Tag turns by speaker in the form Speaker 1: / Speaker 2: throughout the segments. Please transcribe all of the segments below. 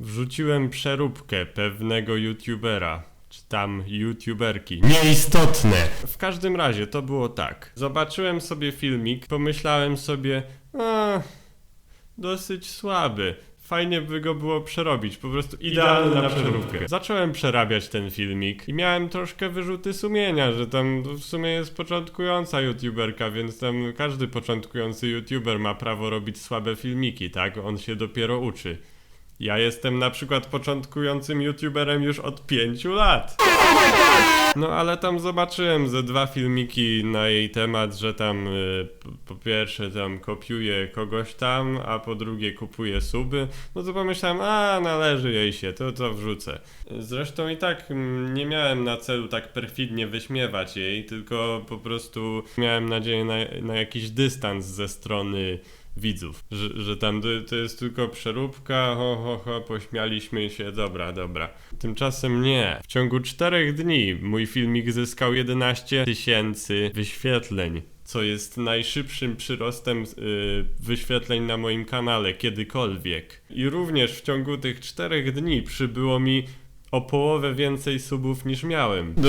Speaker 1: wrzuciłem przeróbkę pewnego youtubera, czy tam youtuberki. Nieistotne! W każdym razie to było tak. Zobaczyłem sobie filmik, pomyślałem sobie, a, dosyć słaby. Fajnie by go było przerobić, po prostu idealny na przeróbkę. Zacząłem przerabiać ten filmik i miałem troszkę wyrzuty sumienia, że tam w sumie jest początkująca youtuberka, więc tam każdy początkujący youtuber ma prawo robić słabe filmiki, tak? On się dopiero uczy. Ja jestem na przykład początkującym youtuberem już od 5 lat. No ale tam zobaczyłem ze dwa filmiki na jej temat, że tam y, po- pierwsze tam kopiuje kogoś tam, a po drugie kupuje suby. No to pomyślałem, a należy jej się, to to wrzucę. Zresztą i tak mm, nie miałem na celu tak perfidnie wyśmiewać jej, tylko po prostu miałem nadzieję na, na jakiś dystans ze strony widzów, że, że tam to, to jest tylko przeróbka, ho, ho, ho, pośmialiśmy się, dobra, dobra. Tymczasem nie. W ciągu czterech dni mój filmik zyskał 11 tysięcy wyświetleń, co jest najszybszym przyrostem y, wyświetleń na moim kanale kiedykolwiek. I również w ciągu tych czterech dni przybyło mi o połowę więcej subów niż miałem.
Speaker 2: No,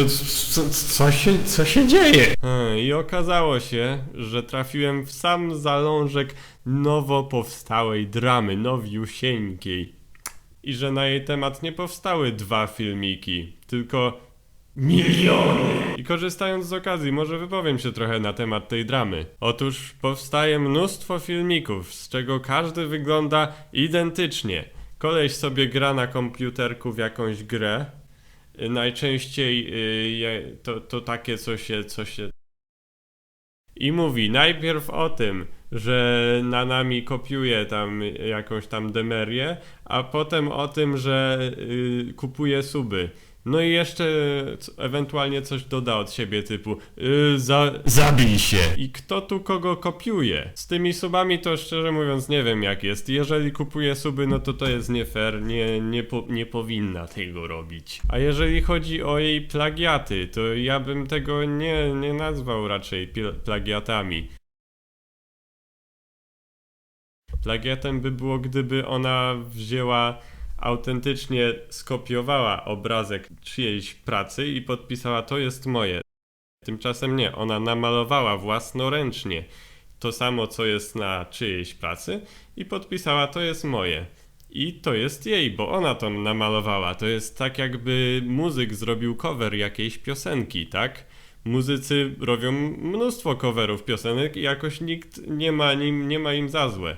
Speaker 2: co, co, się, co się dzieje?
Speaker 1: Hmm, I okazało się, że trafiłem w sam zalążek nowo powstałej dramy, nowiusieńkiej. I że na jej temat nie powstały dwa filmiki, tylko miliony. I korzystając z okazji, może wypowiem się trochę na temat tej dramy. Otóż powstaje mnóstwo filmików, z czego każdy wygląda identycznie. Koleś sobie gra na komputerku w jakąś grę, Najczęściej y, to, to takie, co się, co się. I mówi najpierw o tym, że na nami kopiuje tam jakąś tam demerię, a potem o tym, że y, kupuje suby. No i jeszcze ewentualnie coś doda od siebie typu y, za,
Speaker 2: Zabij się.
Speaker 1: i kto tu kogo kopiuje? Z tymi subami to szczerze mówiąc nie wiem jak jest. Jeżeli kupuje suby, no to to jest nie fair, nie, nie, po, nie powinna tego robić. A jeżeli chodzi o jej plagiaty, to ja bym tego nie, nie nazwał raczej plagiatami. Plagiatem by było, gdyby ona wzięła autentycznie skopiowała obrazek czyjejś pracy i podpisała to jest moje. Tymczasem nie, ona namalowała własnoręcznie to samo, co jest na czyjejś pracy i podpisała to jest moje. I to jest jej, bo ona to namalowała. To jest tak, jakby muzyk zrobił cover jakiejś piosenki, tak? Muzycy robią mnóstwo coverów piosenek i jakoś nikt nie ma, nim, nie ma im za złe.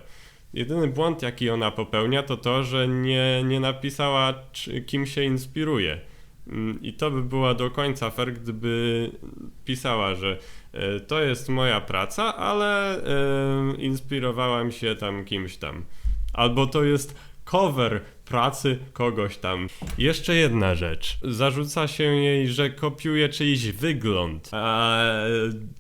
Speaker 1: Jedyny błąd, jaki ona popełnia, to to, że nie, nie napisała, czy, kim się inspiruje. Mm, I to by była do końca fair, gdyby pisała, że e, to jest moja praca, ale e, inspirowałam się tam kimś tam. Albo to jest cover pracy kogoś tam. Jeszcze jedna rzecz. Zarzuca się jej, że kopiuje czyjś wygląd. A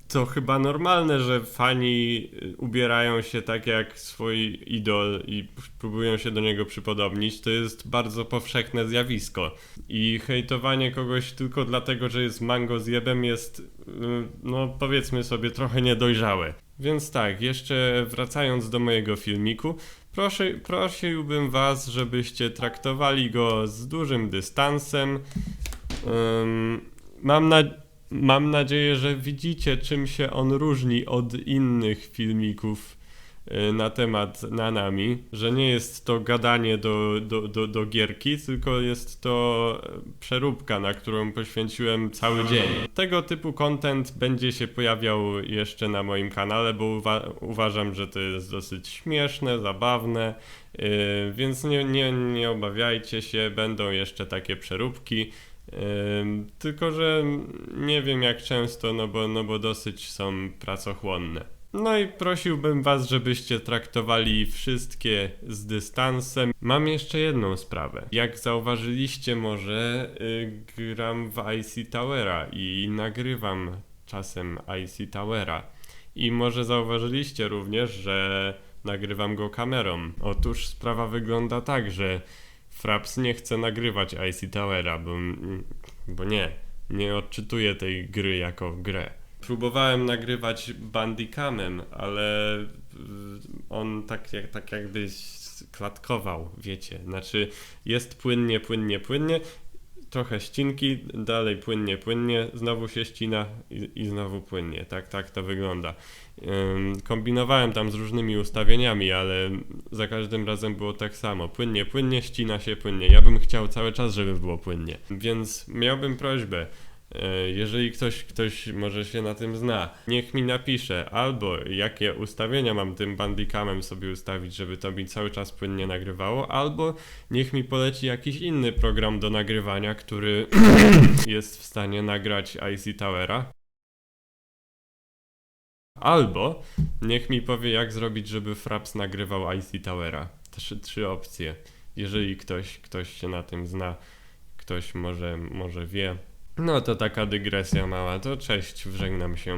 Speaker 1: to chyba normalne, że fani ubierają się tak jak swój idol i próbują się do niego przypodobnić. To jest bardzo powszechne zjawisko. I hejtowanie kogoś tylko dlatego, że jest mango zjebem jest, y, no powiedzmy sobie, trochę niedojrzałe. Więc tak, jeszcze wracając do mojego filmiku, proszę, prosiłbym Was, żebyście traktowali go z dużym dystansem. Ym, mam, na, mam nadzieję, że widzicie, czym się on różni od innych filmików na temat Nanami, że nie jest to gadanie do, do, do, do gierki, tylko jest to przeróbka, na którą poświęciłem cały dzień. Tego typu content będzie się pojawiał jeszcze na moim kanale, bo uwa- uważam, że to jest dosyć śmieszne, zabawne, yy, więc nie, nie, nie obawiajcie się, będą jeszcze takie przeróbki. Ym, tylko, że nie wiem jak często, no bo, no bo dosyć są pracochłonne. No i prosiłbym Was, żebyście traktowali wszystkie z dystansem. Mam jeszcze jedną sprawę. Jak zauważyliście, może y, gram w IC Towera i nagrywam czasem IC Towera. I może zauważyliście również, że nagrywam go kamerą. Otóż sprawa wygląda tak, że Fraps nie chce nagrywać IC Towera, bo, bo nie, nie odczytuje tej gry jako grę. Próbowałem nagrywać Bandicamem, ale y, on tak, jak, tak jakby klatkował, wiecie. Znaczy jest płynnie, płynnie, płynnie, trochę ścinki, dalej płynnie, płynnie, znowu się ścina i, i znowu płynnie. Tak, tak to wygląda. Ym, kombinowałem tam z różnymi ustawieniami, ale za każdym razem było tak samo. Płynnie, płynnie, ścina się płynnie. Ja bym chciał cały czas, żeby było płynnie. Więc miałbym prośbę, jeżeli ktoś, ktoś może się na tym zna, niech mi napisze albo jakie ustawienia mam tym bandicamem sobie ustawić, żeby to mi cały czas płynnie nagrywało, albo niech mi poleci jakiś inny program do nagrywania, który jest w stanie nagrać IC Towera. Albo niech mi powie, jak zrobić, żeby Fraps nagrywał IC Towera. Trzy, trzy opcje. Jeżeli ktoś, ktoś się na tym zna, ktoś może, może wie. No to taka dygresja mała. To cześć, żegnam się.